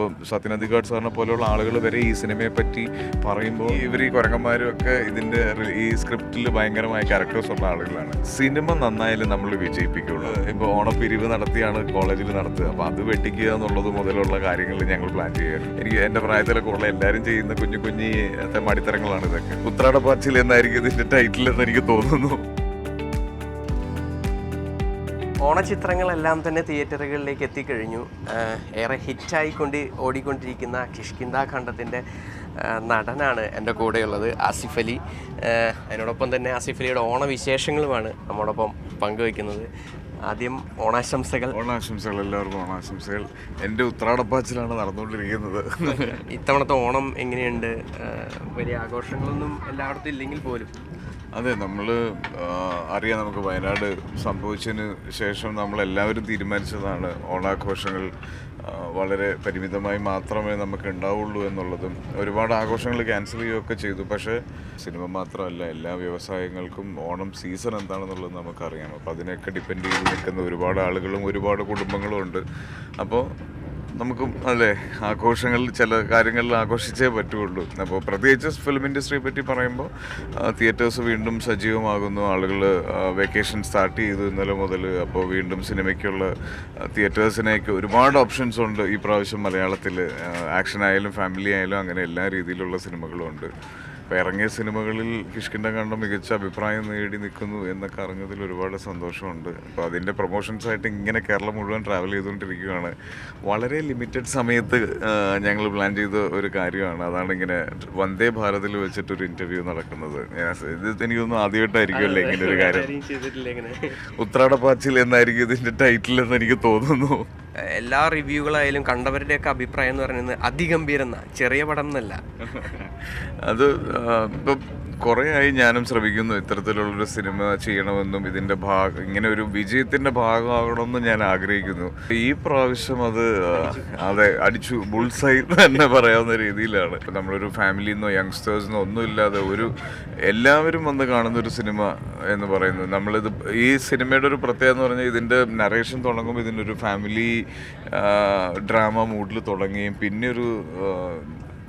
ഇപ്പം സത്യനന്ദിഗാഡ് സാറിനെ പോലെയുള്ള ആളുകൾ വരെ ഈ സിനിമയെ പറ്റി പറയുമ്പോൾ ഇവർ ഈ കുരങ്ങന്മാരും ഒക്കെ ഇതിന്റെ ഈ സ്ക്രിപ്റ്റിൽ ഭയങ്കരമായ ക്യാരക്ടേഴ്സ് ഉള്ള ആളുകളാണ്. സിനിമ നന്നായാലും നമ്മൾ വിജയിപ്പിക്കുള്ളൂ. ഇപ്പോൾ ഓണപ്പിരിവ് നടത്തിയാണ് കോളേജിൽ നടത്തുക. അപ്പോൾ അത് വെട്ടിക്കുക എന്നുള്ളത് മുതലുള്ള കാര്യങ്ങൾ ഞങ്ങൾ പ്ലാൻ ചെയ്യുക എനിക്ക് എന്റെ പ്രായത്തിലൊക്കെ ഉള്ള എല്ലാവരും ചെയ്യുന്ന കുഞ്ഞു കുഞ്ഞി മടിത്തരങ്ങളാണ് ഇതൊക്കെ. ഉത്രാടപ്പാച്ചിൽ എന്നായിരിക്കും ഇതിന്റെ ടൈറ്റിൽ എന്ന് എനിക്ക് തോന്നുന്നു. ഓണചിത്രങ്ങളെല്ലാം തന്നെ തിയേറ്ററുകളിലേക്ക് എത്തിക്കഴിഞ്ഞു. ഏറെ ഹിറ്റായിക്കൊണ്ട് ഓടിക്കൊണ്ടിരിക്കുന്ന കിഷ്കിന്ദ ഖണ്ഡത്തിന്റെ നടനാണ് എന്റെ കൂടെയുള്ളത് ആസിഫ് അലി. അതിനോടൊപ്പം തന്നെ ആസിഫ് അലിയുടെ ഓണവിശേഷങ്ങളുമാണ് നമ്മോടൊപ്പം പങ്കുവയ്ക്കുന്നത്. ആദ്യം ഓണാശംസകൾ. ഓണാശംസകൾ എല്ലാവർക്കും ഓണാശംസകൾ. എന്റെ ഉത്രാടപ്പാച്ചിലാണ് നടന്നുകൊണ്ടിരിക്കുന്നത്. ഇത്തവണത്തെ ഓണം എങ്ങനെയുണ്ട്? വലിയ ആഘോഷങ്ങളൊന്നും എല്ലായിടത്തും ഇല്ലെങ്കിൽ പോലും. അതെ നമ്മൾ അറിയാം നമുക്ക് വയനാട് സംഭവിച്ചതിന് ശേഷം നമ്മളെല്ലാവരും തീരുമാനിച്ചതാണ് ഓണാഘോഷങ്ങൾ. വളരെ പരിമിതമായി മാത്രമേ നമുക്ക് ഉണ്ടാവുള്ളൂ എന്നുള്ളതും ഒരുപാട് ആഘോഷങ്ങൾ ക്യാൻസൽ ചെയ്യുകയൊക്കെ ചെയ്തു. പക്ഷേ സിനിമ മാത്രമല്ല എല്ലാ വ്യവസായങ്ങൾക്കും ഓണം സീസൺ എന്താണെന്നുള്ളത് നമുക്കറിയാം. അപ്പോൾ അതിനെയൊക്കെ ഡിപ്പെൻഡ് ചെയ്ത് നിൽക്കുന്ന ഒരുപാട് ആളുകളും ഒരുപാട് കുടുംബങ്ങളും ഉണ്ട്. അപ്പോൾ നമുക്കും അല്ലേ ആഘോഷങ്ങളിൽ ചില കാര്യങ്ങളിൽ ആഘോഷിച്ചേ പറ്റുള്ളൂ. അപ്പോൾ പ്രത്യേകിച്ച് ഫിലിം ഇൻഡസ്ട്രിയെ പറ്റി പറയുമ്പോൾ തിയേറ്റേഴ്സ് വീണ്ടും സജീവമാകുന്നു. ആളുകൾ വെക്കേഷൻ സ്റ്റാർട്ട് ചെയ്തു ഇന്നലെ മുതൽ. അപ്പോൾ വീണ്ടും സിനിമയ്ക്കുള്ള തിയേറ്റേഴ്സിനെയൊക്കെ ഒരുപാട് ഓപ്ഷൻസ് ഉണ്ട്. ഈ പ്രാവശ്യം മലയാളത്തിൽ ആക്ഷൻ ആയാലും ഫാമിലി ആയാലും അങ്ങനെ എല്ലാ രീതിയിലുള്ള സിനിമകളും ഉണ്ട്. അപ്പോൾ ഇറങ്ങിയ സിനിമകളിൽ കിഷ്കിന്റെ കണ്ട മികച്ച അഭിപ്രായം നേടി നിൽക്കുന്നു എന്നൊക്കെ അറിഞ്ഞതിൽ ഒരുപാട് സന്തോഷമുണ്ട് അപ്പോൾ അതിന്റെ പ്രൊമോഷൻസായിട്ട് ഇങ്ങനെ കേരളം മുഴുവൻ ട്രാവൽ ചെയ്തുകൊണ്ടിരിക്കുകയാണ് വളരെ ലിമിറ്റഡ് സമയത്ത് ഞങ്ങൾ പ്ലാൻ ചെയ്ത ഒരു കാര്യമാണ് അതാണ് ഇങ്ങനെ വന്ദേ ഭാരതിൽ വെച്ചിട്ടൊരു ഇന്റർവ്യൂ നടക്കുന്നത് ഇത് എനിക്കൊന്നും ആദ്യമായിട്ടായിരിക്കുമല്ലേ ഇങ്ങനെ ഒരു കാര്യം ഉത്രാടപ്പാച്ചിൽ എന്നായിരിക്കും ഇതിന്റെ ടൈറ്റിൽ എന്ന് എനിക്ക് തോന്നുന്നു എല്ലാ റിവ്യൂകളായാലും കണ്ടവരുടെയൊക്കെ അഭിപ്രായം എന്ന് പറയുന്നത് അതിഗംഭീരം എന്നാ ചെറിയ പടം എന്നല്ല. അത് ഇപ്പം കുറേ ആയി ഞാനും ശ്രമിക്കുന്നു ഇത്തരത്തിലുള്ളൊരു സിനിമ ചെയ്യണമെന്നും ഇതിന്റെ ഭാഗം ഇങ്ങനെ ഒരു വിജയത്തിന്റെ ഭാഗമാകണമെന്നും ഞാൻ ആഗ്രഹിക്കുന്നു. ഈ പ്രാവശ്യം അത് അതെ അടിച്ചു ബുൾസൈ തന്നെ പറയാവുന്ന രീതിയിലാണ്. നമ്മളൊരു ഫാമിലിയിൽ നിന്നോ യങ്സ്റ്റേഴ്സിനോ ഒന്നുമില്ലാതെ ഒരു എല്ലാവരും വന്ന് കാണുന്ന ഒരു സിനിമ എന്ന് പറയുന്നത് നമ്മളിത് ഈ സിനിമയുടെ ഒരു പ്രത്യേകത എന്ന് പറഞ്ഞാൽ ഇതിന്റെ നറേഷൻ തുടങ്ങുമ്പോൾ ഇതിന്റെ ഒരു ഫാമിലി ഡ്രാമ മൂഡിൽ തുടങ്ങുകയും പിന്നെ ഒരു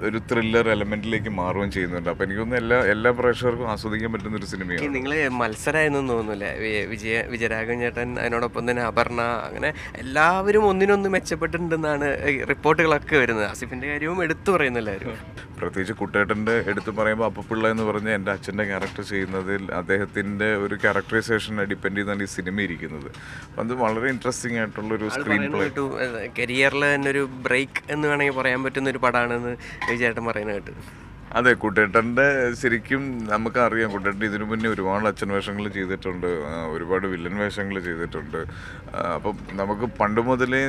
ഒരു ത്രില്ലർ എലമെന്റിലേക്ക് മാറുകയും ചെയ്യുന്നുണ്ട്. അപ്പൊ എനിക്ക് തോന്നുന്നു എല്ലാ എല്ലാ പ്രേക്ഷകർക്കും ആസ്വദിക്കാൻ പറ്റുന്ന ഒരു സിനിമയാണ് നിങ്ങൾ മത്സരമായിരുന്നു തോന്നുന്നില്ല? വിജയ വിജയരാഘവൻ ചേട്ടൻ അതിനോടൊപ്പം തന്നെ അപർണ അങ്ങനെ എല്ലാവരും ഒന്നിനൊന്ന് മെച്ചപ്പെട്ടിട്ടുണ്ടെന്നാണ് റിപ്പോർട്ടുകളൊക്കെ വരുന്നത്. ആസിഫിന്റെ കാര്യവും എടുത്തു പറയുന്നില്ലായിരുന്നു പ്രത്യേകിച്ച് കുട്ടേട്ടന്റെ എടുത്തു പറയുമ്പോൾ അപ്പപ്പിള്ള എന്ന് പറഞ്ഞ എന്റെ അച്ഛന്റെ ക്യാരക്ടർ ചെയ്യുന്നതിൽ അദ്ദേഹത്തിന്റെ ഒരു ക്യാരക്ടറൈസേഷനെ ഡിപ്പെൻഡ് ചെയ്താണ് ഈ സിനിമ ഇരിക്കുന്നത്. അപ്പം അത് വളരെ ഇൻട്രസ്റ്റിംഗ് ആയിട്ടുള്ള ഒരു സ്ക്രീൻ പ്ലേ കരിയറിൽ തന്നെ ഒരു ബ്രേക്ക് എന്ന് വേണമെങ്കിൽ പറയാൻ പറ്റുന്ന ഒരു പടമാണെന്ന് വിജയേട്ടൻ പറയുന്നത് കേട്ടു. അതെ കുട്ടേട്ടന്റെ ശരിക്കും നമുക്കറിയാം. കുട്ടേട്ടൻ ഇതിനു മുന്നേ ഒരുപാട് അച്ഛൻ വേഷങ്ങൾ ചെയ്തിട്ടുണ്ട് ഒരുപാട് വില്ലൻ വേഷങ്ങൾ ചെയ്തിട്ടുണ്ട്. അപ്പം നമുക്ക് പണ്ട് മുതലേ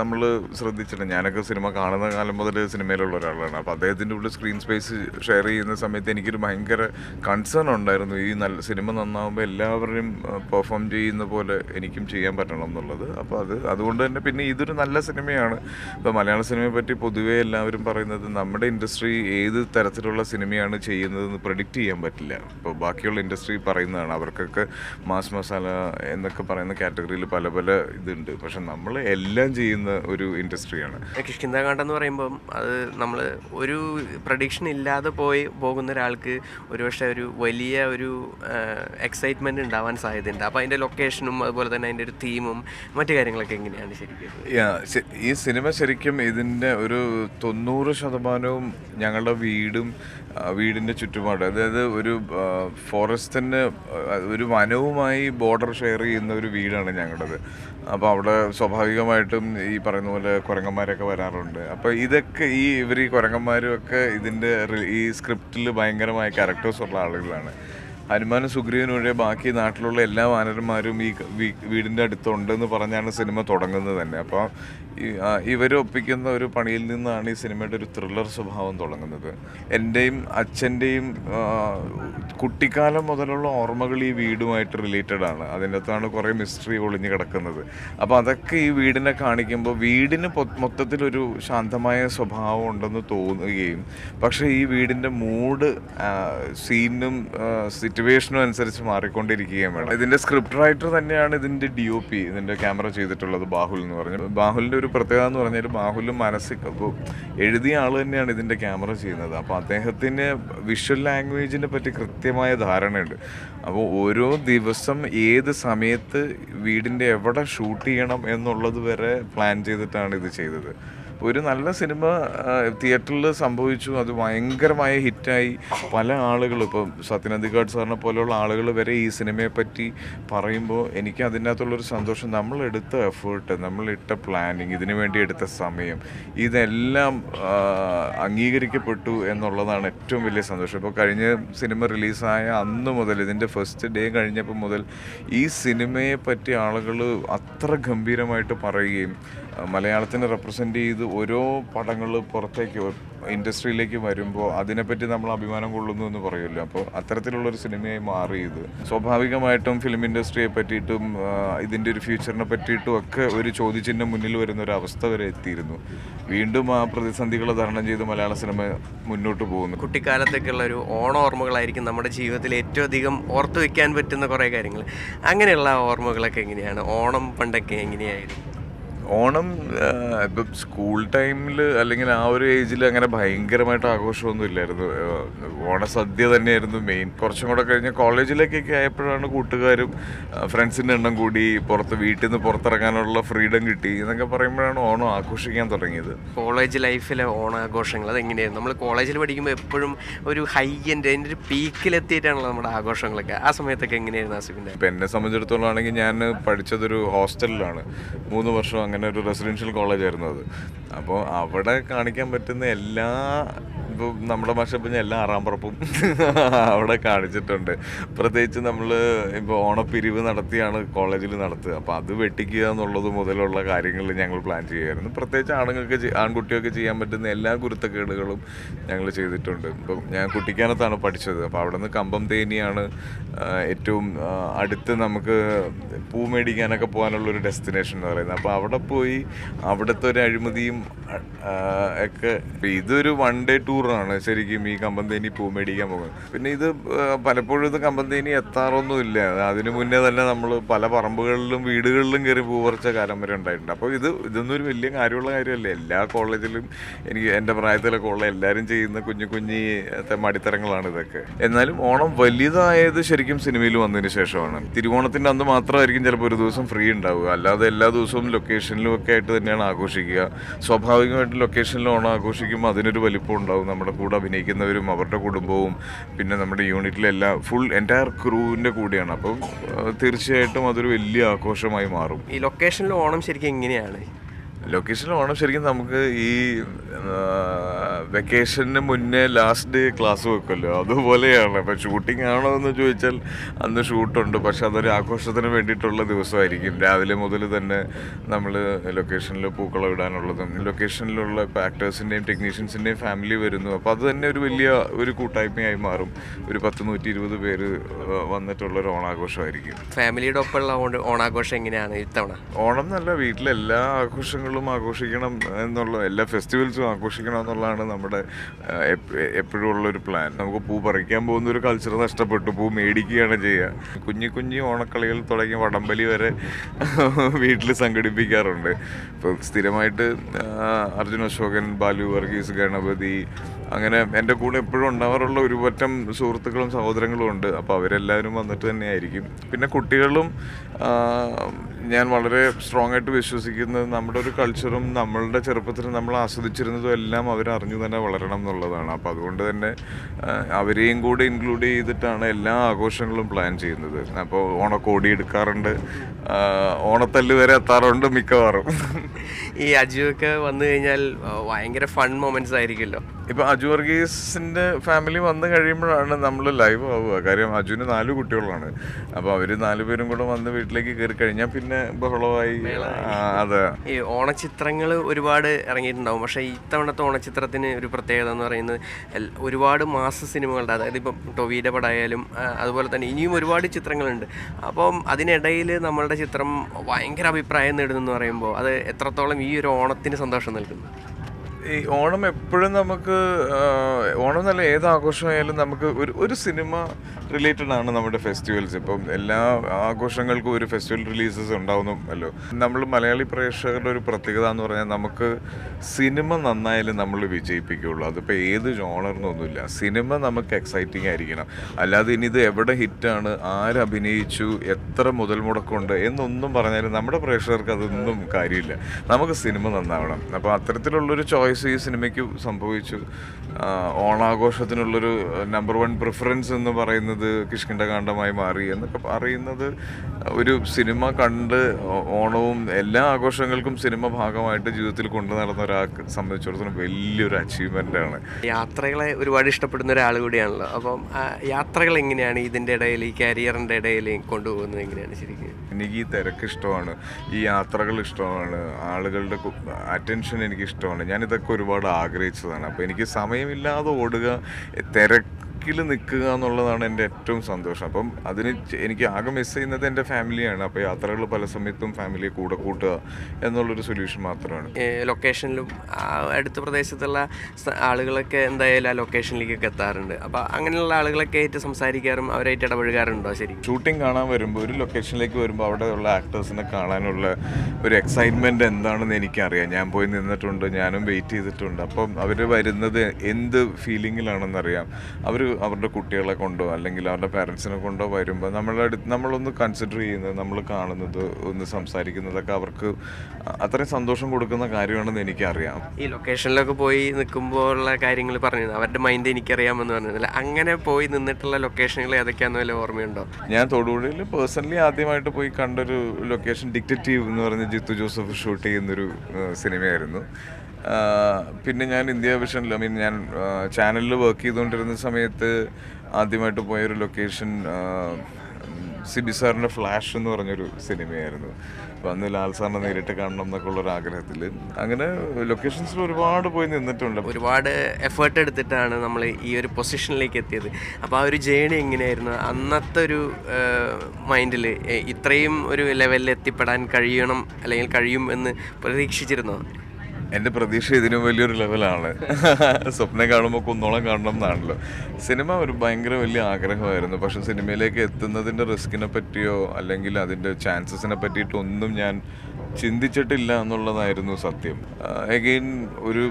നമ്മൾ ശ്രദ്ധിച്ചിട്ടുണ്ട്. ഞാനൊക്കെ സിനിമ കാണുന്ന കാലം മുതൽ സിനിമയിലുള്ള ഒരാളാണ്. അപ്പോൾ അദ്ദേഹത്തിന്റെ ഉള്ളിൽ സ്ക്രീൻ സ്പേസ് ഷെയർ ചെയ്യുന്ന സമയത്ത് എനിക്കൊരു ഭയങ്കര കൺസേൺ ഉണ്ടായിരുന്നു. ഈ നല്ല സിനിമ നന്നാവുമ്പോൾ എല്ലാവരും പെർഫോം ചെയ്യുന്ന പോലെ എനിക്കും ചെയ്യാൻ പറ്റണം എന്നുള്ളത്. അപ്പോൾ അത് അതുകൊണ്ട് തന്നെ പിന്നെ ഇതൊരു നല്ല സിനിമയാണ്. ഇപ്പോൾ മലയാള സിനിമയെ പറ്റി പൊതുവേ എല്ലാവരും പറയുന്നത് നമ്മുടെ ഇൻഡസ്ട്രി ഏത് തരത്തിലുള്ള സിനിമയാണ് ചെയ്യുന്നതെന്ന് പ്രഡിക്റ്റ് ചെയ്യാൻ പറ്റില്ല. ഇപ്പോൾ ബാക്കിയുള്ള ഇൻഡസ്ട്രി പറയുന്നതാണ്. അവർക്കൊക്കെ മാസ് മസാല എന്നൊക്കെ പറയുന്ന കാറ്റഗറിയിൽ പല പല ഇതുണ്ട്. പക്ഷെ നമ്മൾ എല്ലാം ചെയ്യുന്ന ഒരു ഇൻഡസ്ട്രിയാണ് കിഷ്കിന്ദാകാന്ഡ് എന്ന് പറയുമ്പം അത് നമ്മൾ ഒരു പ്രഡിക്ഷൻ ഇല്ലാതെ പോയി പോകുന്ന ഒരാൾക്ക് ഒരുപക്ഷെ ഒരു വലിയ ഒരു എക്സൈറ്റ്മെന്റ് ഉണ്ടാവാൻ സാധ്യതയുണ്ട്. അപ്പോൾ അതിന്റെ ലൊക്കേഷനും അതുപോലെ തന്നെ അതിന്റെ ഒരു തീമും മറ്റു കാര്യങ്ങളൊക്കെ എങ്ങനെയാണ് ശരിക്കും? ഈ സിനിമ ശരിക്കും ഇതിന്റെ ഒരു തൊണ്ണൂറ് ശതമാനവും ഞങ്ങളുടെ വീടും വീടിന്റെ ചുറ്റുപാട്. അതായത് ഒരു ഫോറസ്റ്റിന് ഒരു വനവുമായി ബോർഡർ ഷെയർ ചെയ്യുന്ന ഒരു വീടാണ് ഞങ്ങളുടേത്. അപ്പോൾ അവിടെ സ്വാഭാവികമായിട്ടും ഈ പറയുന്ന പോലെ കുരങ്ങന്മാരൊക്കെ വരാറുണ്ട്. അപ്പോൾ ഇതൊക്കെ ഈ ഇവർ ഈ കുരങ്ങന്മാരും ഒക്കെ ഇതിന്റെ ഈ സ്ക്രിപ്റ്റിൽ ഭയങ്കരമായ ക്യാരക്ടേഴ്സ് ഉള്ള ആളുകളാണ്. ഹനുമാനും സുഗ്രീവനും ഒഴികെ ബാക്കി നാട്ടിലുള്ള എല്ലാ വാനരന്മാരും ഈ വീടിന്റെ അടുത്തുണ്ടെന്ന് പറഞ്ഞാണ് സിനിമ തുടങ്ങുന്നത് തന്നെ. അപ്പോൾ ഇവർ ഒപ്പിക്കുന്ന ഒരു പണിയിൽ നിന്നാണ് ഈ സിനിമയുടെ ഒരു ത്രില്ലർ സ്വഭാവം തുടങ്ങുന്നത്. എന്റെയും അച്ഛന്റെയും കുട്ടിക്കാലം മുതലുള്ള ഓർമ്മകൾ ഈ വീടുമായിട്ട് റിലേറ്റഡ് ആണ്. അതിന്റെ അകത്താണ് കുറേ മിസ്റ്ററി ഒളിഞ്ഞു കിടക്കുന്നത്. അപ്പോൾ അതൊക്കെ ഈ വീടിനെ കാണിക്കുമ്പോൾ വീടിന് മൊത്തത്തിലൊരു ശാന്തമായ സ്വഭാവം ഉണ്ടെന്ന് തോന്നുകയും പക്ഷേ ഈ വീടിന്റെ മൂഡ് സീനും സിറ്റുവേഷനും അനുസരിച്ച് മാറിക്കൊണ്ടിരിക്കുകയും വേണം. ഇതിന്റെ സ്ക്രിപ്റ്റ് റൈറ്റർ തന്നെയാണ് ഇതിന്റെ ഡി ഒ പി ഇതിന്റെ ക്യാമറ ചെയ്തിട്ടുള്ളത് ബാഹുൽ എന്ന് പറഞ്ഞു. ബാഹുലിന്റെ ഒരു ഒരു പ്രത്യേകത എന്ന് പറഞ്ഞാൽ ബാഹുലും ഇപ്പോൾ എഴുതിയ ആൾ തന്നെയാണ് ഇതിന്റെ ക്യാമറ ചെയ്യുന്നത്. അപ്പോൾ അദ്ദേഹത്തിന് വിഷ്വൽ ലാംഗ്വേജിനെ പറ്റി കൃത്യമായ ധാരണയുണ്ട്. അപ്പോൾ ഓരോ ദിവസം ഏത് സമയത്ത് വീടിന്റെ എവിടെ ഷൂട്ട് ചെയ്യണം എന്നുള്ളത് വരെ പ്ലാൻ ചെയ്തിട്ടാണ് ഇത് ചെയ്തത്. ഒരു നല്ല സിനിമ തിയേറ്ററിൽ സംഭവിച്ചു. അത് ഭയങ്കരമായ ഹിറ്റായി. പല ആളുകളും ഇപ്പം സത്യനന്ദിക്കാട് സാറിനെ പോലെയുള്ള ആളുകൾ വരെ ഈ സിനിമയെ പറ്റി പറയുമ്പോൾ എനിക്ക് അതിന്റെ അകത്തുള്ളൊരു സന്തോഷം. നമ്മൾ എടുത്ത എഫേർട്ട് നമ്മളിട്ട പ്ലാനിങ് ഇതിനു വേണ്ടി എടുത്ത സമയം ഇതെല്ലാം അംഗീകരിക്കപ്പെട്ടു എന്നുള്ളതാണ് ഏറ്റവും വലിയ സന്തോഷം. ഇപ്പോൾ കഴിഞ്ഞ സിനിമ റിലീസായ അന്ന് മുതൽ ഇതിന്റെ ഫസ്റ്റ് ഡേ കഴിഞ്ഞപ്പോൾ മുതൽ ഈ സിനിമയെ പറ്റി ആളുകൾ അത്ര ഗംഭീരമായിട്ട് പറയുകയും മലയാളത്തിനെ റെപ്രസെന്റ് ചെയ്ത് ഓരോ പടങ്ങൾ പുറത്തേക്ക് ഇൻഡസ്ട്രിയിലേക്ക് വരുമ്പോൾ അതിനെപ്പറ്റി നമ്മൾ അഭിമാനം കൊള്ളുന്നു എന്ന് പറയുമല്ലോ. അപ്പോൾ അത്തരത്തിലുള്ളൊരു സിനിമയായി മാറി ഇത് സ്വാഭാവികമായിട്ടും ഫിലിം ഇൻഡസ്ട്രിയെ പറ്റിയിട്ടും ഇതിന്റെ ഒരു ഫ്യൂച്ചറിനെ പറ്റിയിട്ടും ഒക്കെ ഒരു ചോദ്യചിഹ്നം മുന്നിൽ വരുന്ന ഒരു അവസ്ഥ വരെ എത്തിയിരുന്നു. വീണ്ടും ആ പ്രതിസന്ധികൾ തരണം ചെയ്ത് മലയാള സിനിമ മുന്നോട്ട് പോകുന്നു. കുട്ടിക്കാലത്തേക്കുള്ള ഒരു ഓർമ്മകളായിരിക്കും നമ്മുടെ ജീവിതത്തിൽ ഏറ്റവും അധികം ഓർത്തു വെക്കാൻ പറ്റുന്ന കുറേ കാര്യങ്ങൾ. അങ്ങനെയുള്ള ഓർമ്മകളൊക്കെ എങ്ങനെയാണ്? ഓണം പണ്ടൊക്കെ എങ്ങനെയായിരുന്നു? ഓണം ഇപ്പം സ്കൂൾ ടൈമിൽ അല്ലെങ്കിൽ ആ ഒരു ഏജിൽ അങ്ങനെ ഭയങ്കരമായിട്ട് ആഘോഷമൊന്നും ഇല്ലായിരുന്നു. ഓണസദ്യ തന്നെയായിരുന്നു മെയിൻ. കുറച്ചും കൂടെ കഴിഞ്ഞ് കോളേജിലേക്കൊക്കെ ആയപ്പോഴാണ് കൂട്ടുകാരും ഫ്രണ്ട്സിന്റെ എണ്ണം കൂടി പുറത്ത് വീട്ടിൽ നിന്ന് പുറത്തിറങ്ങാനുള്ള ഫ്രീഡം കിട്ടി എന്നൊക്കെ പറയുമ്പോഴാണ് ഓണം ആഘോഷിക്കാൻ തുടങ്ങിയത്. കോളേജ് ലൈഫിലെ ഓണാഘോഷങ്ങൾ അതെങ്ങനെയായിരുന്നു? നമ്മൾ കോളേജിൽ പഠിക്കുമ്പോൾ എപ്പോഴും ഒരു ഹൈ എൻഡ് അതിന്റെ ഒരു പീക്കിലെത്തിയിട്ടാണല്ലോ നമ്മുടെ ആഘോഷങ്ങളൊക്കെ. ആ സമയത്തൊക്കെ എങ്ങനെയായിരുന്നു ആസിഫിന്റെ ഇപ്പം എന്നെ സംബന്ധിച്ചിടത്തോളം ആണെങ്കിൽ ഞാൻ പഠിച്ചതൊരു ഹോസ്റ്റലിലാണ്. മൂന്ന് വർഷം അങ്ങനെ ഒരു റെസിഡൻഷ്യൽ കോളേജായിരുന്നു അത്. അപ്പോൾ അവിടെ കാണിക്കാൻ പറ്റുന്ന എല്ലാ ഇപ്പോൾ നമ്മുടെ ഭാഷ എല്ലാം എല്ലാ ആറാമ്പറപ്പും അവിടെ കാണിച്ചിട്ടുണ്ട്. പ്രത്യേകിച്ച് നമ്മൾ ഇപ്പോൾ ഓണപ്പിരിവ് നടത്തിയാണ് കോളേജിൽ നടത്തുക. അപ്പോൾ അത് വെട്ടിക്കുക എന്നുള്ളത് മുതലുള്ള കാര്യങ്ങൾ ഞങ്ങൾ പ്ലാൻ ചെയ്യുമായിരുന്നു പ്രത്യേകിച്ച് ആണുങ്ങൾക്ക് ആൺകുട്ടികൾക്ക് ചെയ്യാൻ പറ്റുന്ന എല്ലാ കുരുത്തക്കേടുകളും ഞങ്ങൾ ചെയ്തിട്ടുണ്ട്. ഇപ്പം ഞാൻ കുട്ടിക്കാനത്താണ് പഠിച്ചത്. അപ്പോൾ അവിടെ നിന്ന് കമ്പം തേനിയാണ് ഏറ്റവും അടുത്ത് നമുക്ക് പൂ മേടിക്കാനൊക്കെ പോകാനുള്ളൊരു ഡെസ്റ്റിനേഷൻ എന്ന് പറയുന്നത്. അപ്പോൾ അവിടെ പോയി അവിടുത്തെ ഒരു അഴിമതിയും ഒക്കെ ഇതൊരു വൺ ഡേ ടൂറാണ് ശരിക്കും ഈ കമ്പന്തേനി പൂ മേടിക്കാൻ പോകുന്നത്. പിന്നെ ഇത് പലപ്പോഴും ഇത് കമ്പന്തേനി എത്താറൊന്നുമില്ല അതിനു മുന്നേ തന്നെ നമ്മൾ പല പറമ്പുകളിലും വീടുകളിലും കയറി പൂ പറിച്ച കാലം വരെ ഉണ്ടായിട്ടുണ്ട്. അപ്പോൾ ഇത് ഇതൊന്നും ഒരു വലിയ കാര്യമുള്ള കാര്യമല്ല. എല്ലാ കോളേജിലും എനിക്ക് എന്റെ പ്രായത്തിലൊക്കെ ഉള്ള എല്ലാവരും ചെയ്യുന്ന കുഞ്ഞു കുഞ്ഞി മടിത്തരങ്ങളാണ് ഇതൊക്കെ. എന്നാലും ഓണം വലുതായത് ശരിക്കും സിനിമയിൽ വന്നതിന് ശേഷമാണ്. തിരുവോണത്തിന്റെ അന്ന് മാത്രമായിരിക്കും ചിലപ്പോൾ ഒരു ദിവസം ഫ്രീ ഉണ്ടാവുക. അല്ലാതെ എല്ലാ ദിവസവും ലൊക്കേഷനിലും ഒക്കെ ആയിട്ട് തന്നെയാണ് ആഘോഷിക്കുക. സ്വാഭാവികമായിട്ട് ലൊക്കേഷനിൽ ഓണം ആഘോഷിക്കുമ്പോൾ അതിനൊരു വലിപ്പം ഉണ്ടാവും നമ്മുടെ കൂടെ അഭിനയിക്കുന്നവരും അവരുടെ കുടുംബവും പിന്നെ നമ്മുടെ യൂണിറ്റിലെ എല്ലാ ഫുൾ എന്റയർ ക്രൂവിന്റെ കൂടെയാണ്. അപ്പം തീർച്ചയായിട്ടും അതൊരു വലിയ ആഘോഷമായി മാറും. ഈ ലൊക്കേഷനിൽ ഓണം ശരിക്കും എങ്ങനെയാണ്? ലൊക്കേഷനിൽ ഓണം ശരിക്കും നമുക്ക് ഈ വെക്കേഷന് മുന്നേ ലാസ്റ്റ് ഡേ ക്ലാസ് വെക്കുമല്ലോ. അതുപോലെയാണ്. ഇപ്പം ഷൂട്ടിംഗ് ആണോ എന്ന് ചോദിച്ചാൽ അന്ന് ഷൂട്ടുണ്ട് പക്ഷെ അതൊരു ആഘോഷത്തിന് വേണ്ടിയിട്ടുള്ള ദിവസമായിരിക്കും. രാവിലെ മുതൽ തന്നെ നമ്മൾ ലൊക്കേഷനിൽ പൂക്കളം ഇടാനുള്ളതും ലൊക്കേഷനിലുള്ള ഇപ്പോൾ ആക്ടേഴ്സിന്റെയും ടെക്നീഷ്യൻസിന്റെയും ഫാമിലി വരുന്നു. അപ്പോൾ അത് തന്നെ ഒരു വലിയ ഒരു കൂട്ടായ്മയായി മാറും. ഒരു പത്ത് നൂറ്റി ഇരുപത് പേര് വന്നിട്ടുള്ളൊരു വന്നിട്ടുള്ള ഒരു ഓണാഘോഷമായിരിക്കും. ഫാമിലിയുടെ ഒപ്പമുള്ള ഓണാഘോഷം എങ്ങനെയാണ് ഇത്തവണ? ഓണം എന്നല്ല വീട്ടിലെ എല്ലാ ആഘോഷങ്ങളും ആഘോഷിക്കണം എന്നുള്ള എല്ലാ ഫെസ്റ്റിവൽസും ആഘോഷിക്കണം എന്നുള്ളതാണ് നമ്മുടെ എപ്പോഴും ഉള്ള എപ്പോഴും ഉള്ളൊരു പ്ലാൻ നമുക്ക് പൂ പറിക്കാൻ പോകുന്ന ഒരു കൾച്ചർ നഷ്ടപ്പെട്ടു. പൂ മേടിക്കുകയാണ് ചെയ്യുക കുഞ്ഞു കുഞ്ഞു ഓണക്കളികൾ തുടങ്ങി വടംവലി വരെ വീട്ടിൽ സംഘടിപ്പിക്കാറുണ്ട്. ഇപ്പോൾ സ്ഥിരമായിട്ട് അർജുൻ അശോകൻ ബാലു വർഗീസ് ഗണപതി അങ്ങനെ എന്റെ കൂടെ എപ്പോഴും ഉണ്ടാവാറുള്ള ഒരു പറ്റം സുഹൃത്തുക്കളും സഹോദരങ്ങളും ഉണ്ട്. അപ്പോൾ അവരെല്ലാവരും വന്നിട്ട് തന്നെയായിരിക്കും. പിന്നെ കുട്ടികളും ഞാൻ വളരെ സ്ട്രോങ് ആയിട്ട് വിശ്വസിക്കുന്നത് നമ്മുടെ ഒരു കൾച്ചറും നമ്മളുടെ ചെറുപ്പത്തിൽ നമ്മൾ ആസ്വദിച്ചിരുന്നതും എല്ലാം അവരറിഞ്ഞു തന്നെ വളരണം എന്നുള്ളതാണ്. അപ്പോൾ അതുകൊണ്ട് തന്നെ അവരെയും കൂടെ ഇൻക്ലൂഡ് ചെയ്തിട്ടാണ് എല്ലാ ആഘോഷങ്ങളും പ്ലാൻ ചെയ്യുന്നത്. അപ്പോൾ ഓണക്കോടി എടുക്കാറുണ്ട് ഓണത്തല്ല് വരെ എത്താറുണ്ട് മിക്കവാറും. ഈ അജു ഒക്കെ വന്നു കഴിഞ്ഞാൽ ഭയങ്കര ഫൺ മൊമെന്റ്സ് ആയിരിക്കുമല്ലോ. ഇപ്പൊ അജു വർഗീസിന്റെ ഫാമിലി വന്ന് കഴിയുമ്പോഴാണ് നമ്മൾ ലൈവ് ആവുക. കാര്യം അജുവിന് നാല് കുട്ടികളാണ്. അപ്പൊ അവർ നാല് പേരും കൂടെ വന്ന് വീട്ടിലേക്ക് കയറി കഴിഞ്ഞാൽ പിന്നെ ബഹളമായി. അതെ. ഈ ഓണച്ചിത്രങ്ങൾ ഒരുപാട് ഇറങ്ങിയിട്ടുണ്ടാവും. പക്ഷേ ഇത്തവണത്തെ ഓണച്ചിത്രത്തിന് ഒരു പ്രത്യേകത എന്ന് പറയുന്നത് ഒരുപാട് മാസ സിനിമകളുടെ അതായത് ഇപ്പം ടൊവിയുടെ പടമായാലും അതുപോലെ തന്നെ ഇനിയും ഒരുപാട് ചിത്രങ്ങളുണ്ട്. അപ്പം അതിനിടയിൽ നമ്മളുടെ ചിത്രം ഭയങ്കര അഭിപ്രായം നേടുന്നു എന്ന് പറയുമ്പോൾ അത് എത്രത്തോളം ഈ ഒരു ഓണത്തിന് സന്തോഷം നൽകുന്നു? ഈ ഓണം എപ്പോഴും നമുക്ക് ഓണം എന്നല്ല ഏത് ആഘോഷമായാലും നമുക്ക് ഒരു ഒരു സിനിമ റിലേറ്റഡ് ആണ് നമ്മുടെ ഫെസ്റ്റിവൽസ്. ഇപ്പം എല്ലാ ആഘോഷങ്ങൾക്കും ഒരു ഫെസ്റ്റിവൽ റിലീസസ് ഉണ്ടാവുന്നല്ലോ നമ്മൾ മലയാളി പ്രേക്ഷകരുടെ ഒരു പ്രത്യേകത എന്ന് പറഞ്ഞാൽ നമുക്ക് സിനിമ നന്നായാലും നമ്മൾ വിജയിപ്പിക്കുകയുള്ളൂ. അതിപ്പോൾ ഏത് ജോണറിനൊന്നുമില്ല സിനിമ നമുക്ക് എക്സൈറ്റിംഗ് ആയിരിക്കണം. അല്ലാതെ ഇനി ഇത് എവിടെ ഹിറ്റാണ് ആരഭിനയിച്ചു എത്ര മുതൽ മുടക്കുണ്ട് എന്നൊന്നും പറഞ്ഞാലും നമ്മുടെ പ്രേക്ഷകർക്ക് അതൊന്നും കാര്യമില്ല. നമുക്ക് സിനിമ നന്നാവണം. അപ്പോൾ അത്തരത്തിലുള്ളൊരു ചോയ്സ് ഈ സിനിമയ്ക്ക് സംഭവിച്ചു. ഓണാഘോഷത്തിനുള്ളൊരു നമ്പർ വൺ പ്രിഫറൻസ് എന്ന് പറയുന്നത് കിഷ്കിണ്ഡകാന്ഡമായി മാറി എന്നൊക്കെ പറയുന്നത് ഒരു സിനിമ കണ്ട് ഓണവും എല്ലാ ആഘോഷങ്ങൾക്കും സിനിമ ഭാഗമായിട്ട് ജീവിതത്തിൽ കൊണ്ടു നടന്ന ഒരാൾക്ക് സംബന്ധിച്ചിടത്തോളം വലിയൊരു അച്ചീവ്മെന്റ് ആണ്. യാത്രകളെ ഒരുപാട് ഇഷ്ടപ്പെടുന്ന ഒരാൾ കൂടിയാണല്ലോ. അപ്പം യാത്രകൾ എങ്ങനെയാണ് ഇതിന്റെ ഇടയിൽ ഈ കരിയറിന്റെ ഇടയിൽ കൊണ്ടുപോകുന്നത് എങ്ങനെയാണ് ശരിക്കും? എനിക്ക് ഈ തിരക്ക് ഇഷ്ടമാണ് ഈ യാത്രകൾ ഇഷ്ടമാണ് ആളുകളുടെ അറ്റൻഷൻ എനിക്ക് ഇഷ്ടമാണ്. ഞാൻ ഇതൊക്കെ ഒരുപാട് ആഗ്രഹിച്ചതാണ്. അപ്പോൾ എനിക്ക് സമയമില്ലാതെ ഓടുക തിരക്കിൽ നിൽക്കുക എന്നുള്ളതാണ് എന്റെ ഏറ്റവും സന്തോഷം. അപ്പം അതിന് എനിക്ക് ആകെ മിസ് ചെയ്യുന്നത് എന്റെ ഫാമിലിയാണ് അപ്പോൾ യാത്രകൾ പല സമയത്തും ഫാമിലിയെ കൂടെ കൂട്ടുക എന്നുള്ളൊരു സൊല്യൂഷൻ മാത്രമാണ്. ലൊക്കേഷനിലും അടുത്ത പ്രദേശത്തുള്ള ആളുകളൊക്കെ എന്തായാലും ആ ലൊക്കേഷനിലേക്കൊക്കെ എത്താറുണ്ട്. അപ്പോൾ അങ്ങനെയുള്ള ആളുകളൊക്കെ ആയിട്ട് സംസാരിക്കാറും അവരായിട്ട് ഇടപഴകാറുണ്ടോ ശരി ഷൂട്ടിംഗ് കാണാൻ വരുമ്പോൾ ഒരു ലൊക്കേഷനിലേക്ക് വരുമ്പോൾ അവിടെയുള്ള ആക്ടേഴ്സിനെ കാണാനുള്ള ഒരു എക്സൈറ്റ്മെന്റ് എന്താണെന്ന് എനിക്കറിയാം. ഞാൻ പോയി നിന്നിട്ടുണ്ട് ഞാനും വെയിറ്റ് ചെയ്തിട്ടുണ്ട്. അപ്പം അവർ വരുന്നത് എന്ത് ഫീലിങ്ങിലാണെന്നറിയാം അവർ അവരുടെ കുട്ടികളെ കൊണ്ടോ അല്ലെങ്കിൽ അവരുടെ പാരൻസിനെ കൊണ്ടോ വരുമ്പോൾ നമ്മളെ അടുത്ത് നമ്മളൊന്ന് കൺസിഡർ ചെയ്യുന്നത് നമ്മൾ കാണുന്നത് ഒന്ന് സംസാരിക്കുന്നതൊക്കെ അവർക്ക് അത്രയും സന്തോഷം കൊടുക്കുന്ന കാര്യമാണെന്ന് എനിക്കറിയാം. ഈ ലൊക്കേഷനിലൊക്കെ പോയി നിൽക്കുമ്പോൾ ഉള്ള കാര്യങ്ങൾ പറഞ്ഞു അവരുടെ മൈൻഡ് എനിക്കറിയാമെന്ന് പറഞ്ഞില്ല അങ്ങനെ പോയി നിന്നിട്ടുള്ള ലൊക്കേഷനുകൾ ഏതൊക്കെയാണെന്ന് വല്ല ഓർമ്മയുണ്ടോ? ഞാൻ തൊടുപുഴയിൽ പേഴ്സണലി ആദ്യമായിട്ട് പോയി കണ്ടൊരു ലൊക്കേഷൻ ഡിക്റ്റേറ്റീവ് എന്ന് പറഞ്ഞ ജിത്തു ജോസഫ് ഷൂട്ട് ചെയ്യുന്നൊരു സിനിമയായിരുന്നു. പിന്നെ ഞാൻ ഇന്ത്യ വിഷനിൽ ഐ മീൻ ഞാൻ ചാനലിൽ വർക്ക് ചെയ്തുകൊണ്ടിരുന്ന സമയത്ത് ആദ്യമായിട്ട് പോയൊരു ലൊക്കേഷൻ സിബി സാറിന്റെ ഫ്ലാഷ് എന്ന് പറഞ്ഞൊരു സിനിമയായിരുന്നു. അപ്പോൾ അന്ന് ലാൽ സാറിനെ നേരിട്ട് കാണണം എന്നൊക്കെ ഉള്ളൊരു ആഗ്രഹത്തിൽ അങ്ങനെ ലൊക്കേഷൻസിൽ ഒരുപാട് പോയി നിന്നിട്ടുണ്ട്. ഒരുപാട് എഫേർട്ട് എടുത്തിട്ടാണ് നമ്മൾ ഈ ഒരു പൊസിഷനിലേക്ക് എത്തിയത്. അപ്പോൾ ആ ഒരു ജേണി എങ്ങനെയായിരുന്നു? അന്നത്തെ ഒരു മൈൻഡിൽ ഇത്രയും ഒരു ലെവലിൽ എത്തിപ്പെടാൻ കഴിയണം അല്ലെങ്കിൽ കഴിയും എന്ന് പ്രതീക്ഷിച്ചിരുന്നോ? എന്റെ പ്രതീക്ഷ ഇതിനും വലിയൊരു ലെവലാണ്. സ്വപ്നം കാണുമ്പോൾ കുന്നോളം കാണണം എന്നാണല്ലോ. സിനിമ ഒരു ഭയങ്കര വലിയ ആഗ്രഹമായിരുന്നു. പക്ഷെ സിനിമയിലേക്ക് എത്തുന്നതിന്റെ റിസ്കിനെ പറ്റിയോ അല്ലെങ്കിൽ അതിന്റെ ചാൻസസിനെ പറ്റിയിട്ടൊന്നും ഞാൻ ചിന്തിച്ചിട്ടില്ല എന്നുള്ളതായിരുന്നു സത്യം. എഗെയിൻ ഒരു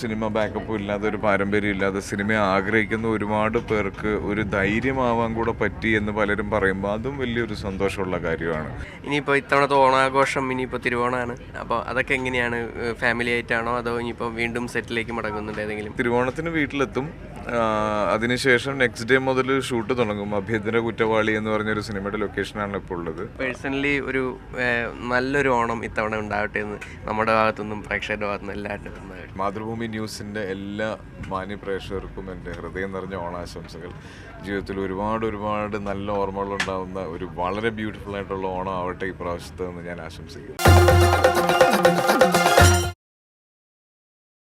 സിനിമ ബാക്കപ്പും ഇല്ലാതെ ഒരു പാരമ്പര്യം ഇല്ലാതെ സിനിമയെ ആഗ്രഹിക്കുന്ന ഒരുപാട് പേർക്ക് ഒരു ധൈര്യമാവാൻ കൂടെ പറ്റി എന്ന് പലരും പറയുമ്പോൾ അതും വലിയൊരു സന്തോഷമുള്ള കാര്യമാണ്. ഇനിയിപ്പോൾ ഇത്തവണത്തെ ഓണാഘോഷം ഇനിയിപ്പോൾ തിരുവോണമാണ് അപ്പോൾ അതൊക്കെ എങ്ങനെയാണ് ഫാമിലി ആയിട്ടാണോ അതോ ഇനിയിപ്പോൾ വീണ്ടും സെറ്റിലേക്ക് മടങ്ങുന്നുണ്ട് ഏതെങ്കിലും? തിരുവോണത്തിന് വീട്ടിലെത്തും. അതിനുശേഷം നെക്സ്റ്റ് ഡേ മുതൽ ഷൂട്ട് തുടങ്ങും. അഭ്യന്തര കുറ്റവാളി എന്ന് പറഞ്ഞൊരു സിനിമയുടെ ലൊക്കേഷനാണ് ഇപ്പോൾ ഉള്ളത്. പേഴ്സണലി ഒരു നല്ലൊരു ഓണം ഇത്തവണ ഉണ്ടാവട്ടെ എന്ന് നമ്മുടെ ഭാഗത്തുനിന്നും പ്രേക്ഷകരുടെ ഭാഗത്തുനിന്നും എല്ലാവരുടെ ഉണ്ടാകട്ടെ മാതൃഭൂമി ന്യൂസിന്റെ എല്ലാ മാന്യ പ്രേക്ഷകർക്കും എന്റെ ഹൃദയം നിറഞ്ഞ ഓണാശംസകൾ. ജീവിതത്തിൽ ഒരുപാട് ഒരുപാട് നല്ല ഓർമ്മകൾ ഉണ്ടാകുന്ന ഒരു വളരെ ബ്യൂട്ടിഫുൾ ആയിട്ടുള്ള ഓണം ആവട്ടെ ഈ പ്രാവശ്യത്തെന്ന് ഞാൻ ആശംസിക്കുന്നു.